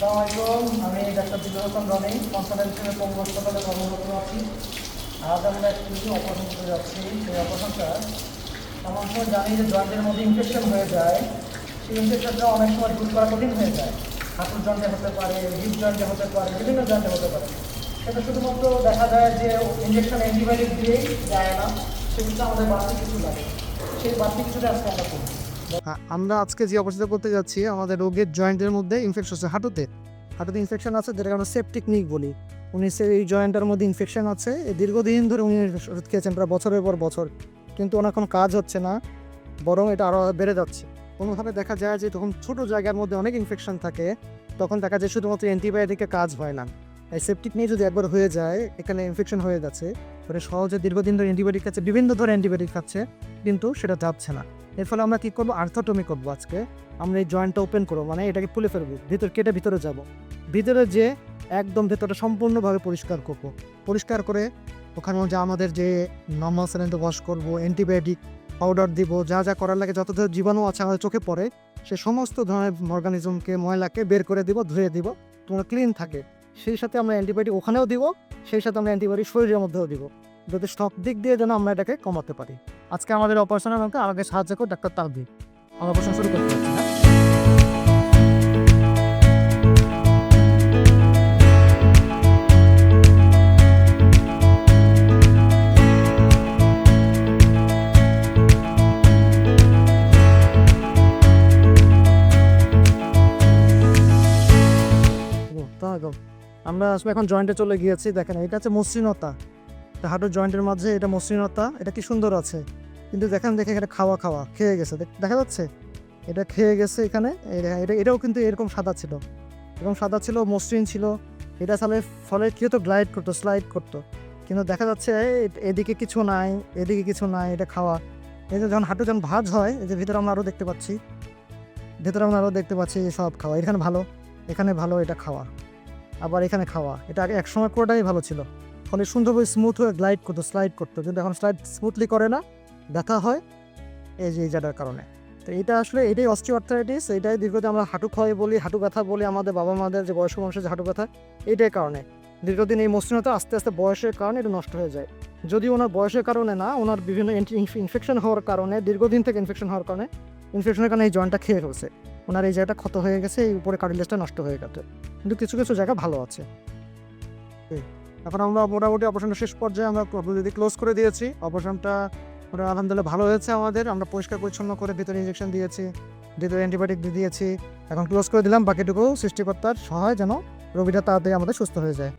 আসসালামাইকুম আমি doctor Dilur Hasan Roni, consultant হিসেবে পঙ্গু হাসপাতালে কর্মরত আছি। আজ আমরা একটি অপারেশন করে যাচ্ছি। সেই অপারেশনটা এমন সময় জানি যে জয়েন্টের মধ্যে ইনফেকশন হয়ে যায়। সেই ইনফেকশনটা অনেক সময় দূর করা কঠিন হয়ে যায়। হাঁটুর জয়েন্টে হতে পারে হিপ জয়েন্টে হতে পারে, বিভিন্ন জয়েন্টে হতে পারে। এটা শুধুমাত্র দেখা যায় যে ইঞ্জেকশন অ্যান্টিবায়োটিক দিয়েই যায় না। সেক্ষেত্রে আমাদের বাড়তি কিছু লাগে। সেই বাড়তি কিছুটা আজকে আমরা করব। আমরা আজকে যে অপারেশন করতে যাচ্ছি, আমাদের রোগের জয়েন্টের মধ্যে ইনফেকশন আছে হাঁটুতে। হাঁটুতে ইনফেকশন আছে যেটাকে আমরা সেপটিক নিক বলি। উনি এই জয়েন্টের মধ্যে ইনফেকশন আছে। দীর্ঘদিন ধরে উনি ওষুধ খেয়েছেন, প্রায় বছরের পর বছর। কিন্তু ওনার কোনো কাজ হচ্ছে না, বরং এটা আরও বেড়ে যাচ্ছে। কোনোভাবে দেখা যায় যে তখন ছোট জায়গার মধ্যে অনেক ইনফেকশন থাকে, তখন দেখা যায় শুধুমাত্র অ্যান্টিবায়োটিকে কাজ হয় না। এই সেপটিক নিয়ে যদি একবার হয়ে যায়, এখানে ইনফেকশন হয়ে যাচ্ছে সহজে দীর্ঘদিন ধরে অ্যান্টিবায়োটিক খাচ্ছে, বিভিন্ন ধরনের অ্যান্টিবায়োটিক খাচ্ছে, কিন্তু সেটা যাচ্ছে না। এর ফলে আমরা কি করব? আর্থোটমি করব আজকে। আমরা এই জয়েন্টটা ওপেন করব। মানে এটাকে খুলে ফেলব। ভিতর কেটে ভিতরে যাব। ভিতরে যে একদম ভেতরটা সম্পূর্ণভাবে পরিষ্কার করব। পরিষ্কার করে ওখানে যে আমাদের যে নর্মাল স্যানিটো ওয়াশ করব অ্যান্টিবায়োটিক পাউডার দিব, যা যা করার লাগে, যত জীবাণু আছে আমাদের চোখে পড়ে, সে সমস্ত ধরনের অর্গানিজমকে ময়লাকে বের করে দিব, ধুয়ে দিব। তোমার ক্লিন থাকে। সেই সাথে আমরা অ্যান্টিবায়োটিক ওখানেও দিব, সেই সাথে আমরা অ্যান্টিবায়োটিক শরীরের মধ্যেও দিব। যাতে সব দিক দিয়ে যেন আমরা এটাকে কমাতে পারি। আজকে আমাদের অপারেশনের আমাকে আমাকে সাহায্য করে, ডাক্তার তালবি। আমরা অপারেশন শুরু করতে তাই গো। আমরা আসলে এখন জয়েন্টে চলে গিয়েছি, দেখেন, এটা হচ্ছে মসৃণতা। হাঁটুর জয়েন্টের মাঝে এটা মসৃণতা এটা কি সুন্দর আছে। কিন্তু দেখেন দেখে এটা খাওয়া খাওয়া, খেয়ে গেছে। দেখা যাচ্ছে? এটা খেয়ে গেছে এখানে। এটা এটাও কিন্তু এরকম সাদা ছিল। এরকম সাদা ছিল, মসৃণ ছিল। এটা তাহলে ফলে কি হতো? গ্লাইড করতো স্লাইড করতো। কিন্তু দেখা যাচ্ছে এদিকে কিছু নাই, এদিকে কিছু নাই, এটা খাওয়া। এই যে যখন হাঁটু যখন ভাজ হয়, এই যে ভিতরে আমরা আরও দেখতে পাচ্ছি। ভেতরে আমরা আরও দেখতে পাচ্ছি সব খাওয়া। এখানে ভালো এখানে ভালো, এটা খাওয়া। আবার এখানে খাওয়া। এটা আগে একসময় পুরোটাই ভালো ছিল। ফলে সুন্দরভাবে স্মুথ হয়ে গ্লাইড করতো স্লাইড করতো। কিন্তু এখন স্লাইড স্মুথলি করে না, ব্যথা হয়, এই যে, এই জায়গার কারণে। তো এটা আসলে এটাই অস্টিওআর্থাইটিস এটাই দীর্ঘদিন আমরা হাঁটু ক্ষয় বলি, হাঁটু ব্যথা বলি, আমাদের বাবা মাদের যে বয়স্ক মানুষের যে হাঁটু ব্যথা এইটাই কারণে। দীর্ঘদিন এই মসৃণতা আস্তে আস্তে বয়সের কারণে এটা নষ্ট হয়ে যায়। যদি ওনার বয়সের কারণে না, ওনার বিভিন্ন ইনফেকশন হওয়ার কারণে, দীর্ঘদিন থেকে ইনফেকশন হওয়ার কারণে ইনফেকশনের কারণে এই জয়েন্টটা খেয়ে ফেলছে। ওনার এই জায়গাটা ক্ষত হয়ে গেছে, এই উপরে কার্টিলেজটা নষ্ট হয়ে গেছে। কিন্তু কিছু কিছু জায়গা ভালো আছে। এখন আমরা মোটামুটি অপারেশনটা শেষ পর্যায়ে আমরা যদি ক্লোজ করে দিয়েছি। অপারেশনটা আলহামদুলিল্লাহ ভালো হয়েছে আমাদের। আমরা পরিষ্কার পরিচ্ছন্ন করে ভিতরে ইঞ্জেকশন দিয়েছি, ভিতরে অ্যান্টিবায়োটিক দিয়ে দিয়েছি। এখন ক্লোজ করে দিলাম, বাকিটুকু সৃষ্টিকর্তার সহায় যেন রোগীটা তাড়াতাড়ি আমাদের সুস্থ হয়ে যায়।